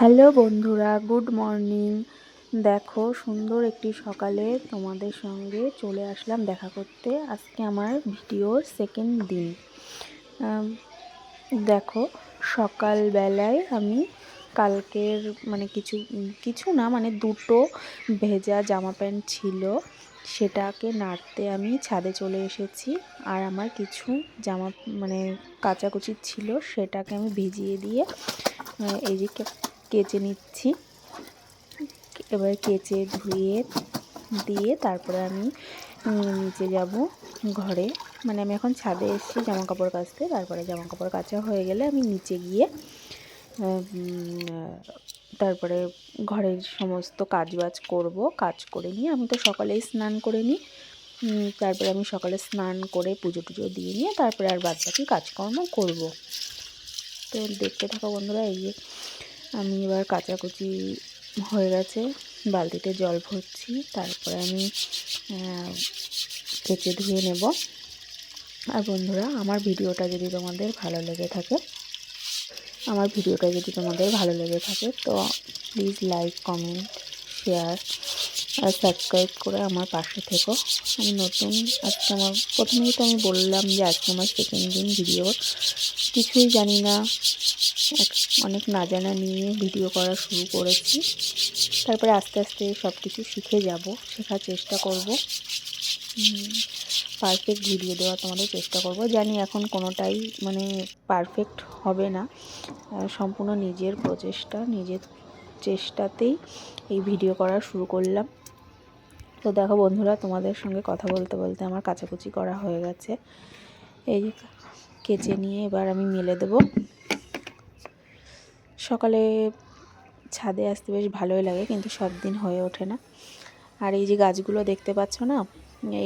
Hello বন্ধুরা, good morning. দেখো, সুন্দর একটি সকালে তোমাদের সঙ্গে চলে আসলাম দেখা করতে। আজকে আমার ভিডিওর সেকেন্ড দিন। দেখো, সকালবেলায় আমি কালকের মানে কিছু কিছু না মানে দুটো ভেজা জামা প্যান্ট ছিল। সেটাকে নাড়তে আমি ছাদে চলে এসেছি। আর আমার কিছু জামা মানে কাচাকুচি ছিল, সেটাকে আমি ভিজিয়ে দিয়ে এই যে কেচে নিচ্ছি। এবার কেচে ধুয়ে দিয়ে তারপরে আমি নিচে যাব ঘরে। মানে আমি এখন ছাদে এসেছি জামা কাপড় কাচতে। তারপরে জামা কাপড় কাচা হয়ে গেলে আমি নিচে গিয়ে তারপরে ঘরের সমস্ত কাজ বাজ করব। কাজ করে নিয়ে আমি তো সকালেই স্নান করে নিই। তারপরে আমি সকালে স্নান করে পুজো টুজো দিয়ে নিয়ে তারপরে আর বাদ বাকি কাজকর্ম করব। তো দেখতে থাকো বন্ধুরা, এই যে আমি এবার কাচাকুচি হয়ে গেছে, বালতিতে জল ভরছি, তারপরে আমি কেচে ধুয়ে নেব। আর বন্ধুরা, আমার ভিডিওটা যদি তোমাদের ভালো লেগে থাকে, আমার ভিডিওটা যদি তোমাদের ভালো লেগে থাকে, তো প্লিজ লাইক কমেন্ট শেয়ার আর সাবস্ক্রাইব করে আমার পাশে থেকো। আমি নতুন, আজকে আমার, প্রথমেই তো আমি বললাম যে আজকে আমার সেকেন্ড দিন ভিডিওর কিছুই জানি না অনেক না জানা নিয়ে ভিডিও করা শুরু করেছি। তারপরে আস্তে আস্তে সব কিছু শিখে যাব, শেখার চেষ্টা করব। পারফেক্ট ভিডিও দেওয়ার তোমাদের চেষ্টা করব। জানি এখন কোনোটাই মানে পারফেক্ট হবে না। সম্পূর্ণ নিজের প্রচেষ্টা, নিজের চেষ্টাতেই এই ভিডিও করা শুরু করলাম। তো দেখো বন্ধুরা, তোমাদের সঙ্গে কথা বলতে বলতে আমার কাচাকুচি করা হয়ে গেছে। এই কেচে নিয়ে এবার আমি মেলে দেবো। সকালে ছাদে আসতে বেশ ভালোই লাগে, কিন্তু সব দিন হয়ে ওঠে না। আর এই যে গাছগুলো দেখতে পাচ্ছ না,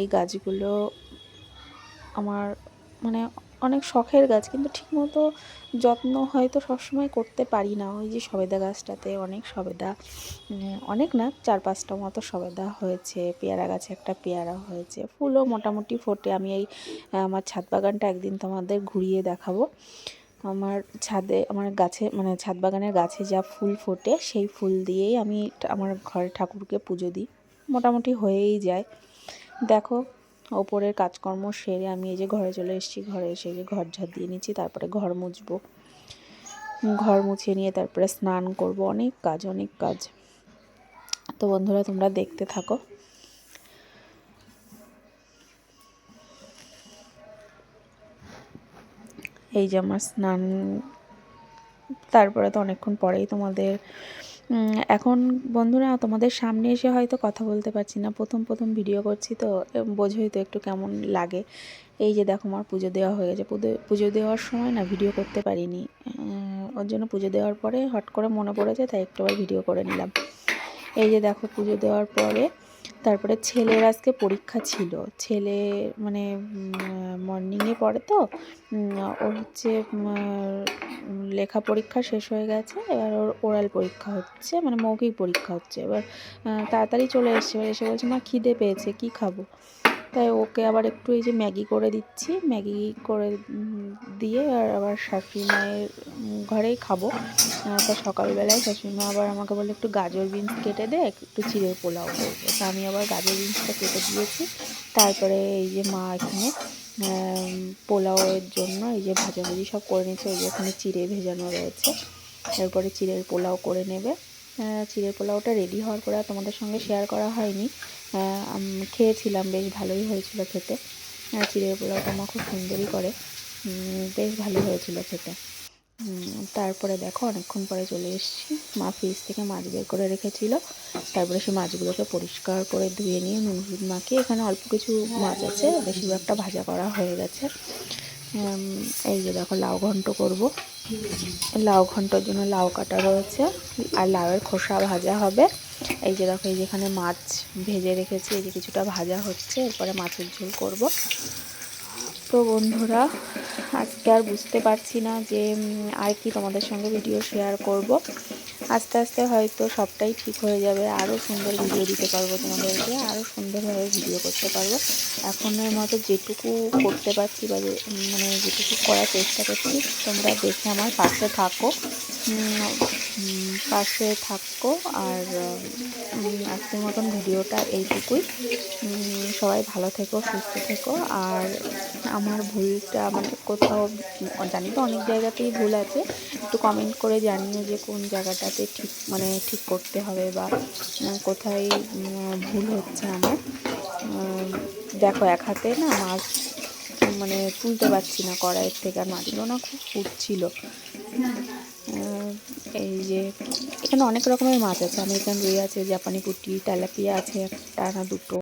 এই গাছগুলো আমার মানে অনেক শখের গাছ, কিন্তু ঠিকমতো যত্ন হয়তো সবসময় করতে পারি না। ওই যে সবেদা গাছটাতে অনেক সবেদা অনেক না, চার পাঁচটা মতো সবেদা হয়েছে, পেয়ারা গাছে একটা পেয়ারা হয়েছে, ফুলও মোটামুটি ফোটে। আমি এই, আমার ছাদ বাগানটা একদিন তোমাদের ঘুরিয়ে দেখাবো। আমার ছাদে, আমার গাছে মানে ছাদ বাগানের গাছে যা ফুল ফোটে, সেই ফুল দিয়েই আমি আমার ঘরে ঠাকুরকে পুজো দিই। মোটামুটি হয়েই যায়। দেখো ওপরের কাজকর্ম সেরে আমি এই যে ঘরে চলে এসেছি, ঘরে এসে যে ঘর ঝাড় দিয়ে নিচ্ছি, তারপরে ঘর মুছবো। ঘর মুছে নিয়ে তারপরে স্নান করব, অনেক কাজ অনেক কাজ। তো বন্ধুরা, তোমরা দেখতে থাকো। এই যে আমার স্নান, তারপরে তো অনেকক্ষণ পরেই তোমাদের এখন বন্ধুরা তোমাদের সামনে এসে হয়তো কথা বলতে পারছি না। প্রথম প্রথম ভিডিও করছি তো বোঝোই তো একটু কেমন লাগে। এই যে দেখো আমার পুজো দেওয়া হয়ে গেছে। পুজো পুজো দেওয়ার সময় না ভিডিও করতে পারিনি। ওর জন্য পুজো দেওয়ার পরে হট করে মনে পড়েছে, তাই একটু আবার ভিডিও করে নিলাম। এই যে দেখো পুজো দেওয়ার পরে তারপরে ছেলের আজকে পরীক্ষা ছিল। ছেলে মানে মর্নিংয়ে পড়ে তো ওর হচ্ছে লেখা পরীক্ষা শেষ হয়ে গেছে, এবার ওর ওরাল পরীক্ষা হচ্ছে মানে মৌখিক পরীক্ষা হচ্ছে। এবার তাড়াতাড়ি চলে এসছে, এবার এসে বলছে, মা খিদে পেয়েছে, কি খাব? তাই ওকে আবার একটু এই যে ম্যাগি করে দিচ্ছি। ম্যাগি করে দিয়ে আর আবার শাশুড়ি মায়ের ঘরেই খাব। তা সকালবেলায় শাশুড়ি মা আবার আমাকে বলে একটু গাজর বিনস কেটে দে, একটু চিড়ের পোলাও করব। তা আমি আবার গাজর বিনসটা কেটে দিয়েছি। তারপরে এই যে মা এখানে পোলাওয়ের জন্য এই যে ভাজাভুজি সব করে নিচ্ছে ওই যে ওখানে চিড়ে ভেজানো রয়েছে। এরপরে চিড়ের পোলাও করে নেবে। চিড়ের পোলাওটা রেডি হওয়ার পরে তোমাদের সঙ্গে শেয়ার করা হয়নি। খেয়েছিলাম, বেশ ভালোই হয়েছিল খেতে। চিড়ের পোলাওটা মা খুব সুন্দরই করে। বেশ ভালোই হয়েছিল খেতে। তারপরে দেখো অনেকক্ষণ পরে চলে এসেছি। মা ফ্রিজ থেকে মাছ বের করে রেখেছিল। তারপরে সেই মাছগুলোকে পরিষ্কার করে ধুয়ে নিয়ে নুন হলুদ মাখিয়ে এখানে অল্প কিছু মাছ আছে, বেশিরভাগটা ভাজা করা হয়ে গেছে। এই যে দেখো লাউ ঘন্ট করব। লাউ ঘন্টর জন্য লাউ কাটা রয়েছে আর লাউয়ের খোসা ভাজা হবে। এই যে দেখো, এই যেখানে মাছ ভেজে রেখেছি, এই যে কিছুটা ভাজা হচ্ছে, এরপরে মাছের ঝোল করব। তো বন্ধুরা, আজকে আর বুঝতে পারছি না যে আর কি তোমাদের সঙ্গে ভিডিও শেয়ার করব। আস্তে আস্তে হয়তো সবটাই ঠিক হয়ে যাবে। আরও সুন্দর ভিডিও দিতে পারব তোমাদেরকে আরও সুন্দরভাবে ভিডিও করতে পারব। এখনের মতো যেটুকু করতে পারছি বা মানে যেটুকু করার চেষ্টা করছি, তোমরা দেখে আমার পাশে থাকো। পাশে থাকো আর আজকের মতন ভিডিওটা এইটুকুই। সবাই ভালো থেকো, সুস্থ থেকো। আর আমার ভুলটা মানে কোথাও, জানি তো অনেক জায়গাতেই ভুল আছে। একটু কমেন্ট করে জানিও যে কোন জায়গাটাতে ঠিক মানে ঠিক করতে হবে বা কোথায় ভুল হচ্ছে আমার। দেখো, এক হাতে না মাছ মানে তুলতে পারছি না কড়াইয়ের থেকে, আর মাছগুলো না খুব ফুটছিল। এই যে, এখানে অনেক রকমের মাছ আছে। আমেরিকান রুই আছে, জাপানি পুটি তেলাপিয়া আছে, টানা দুটো।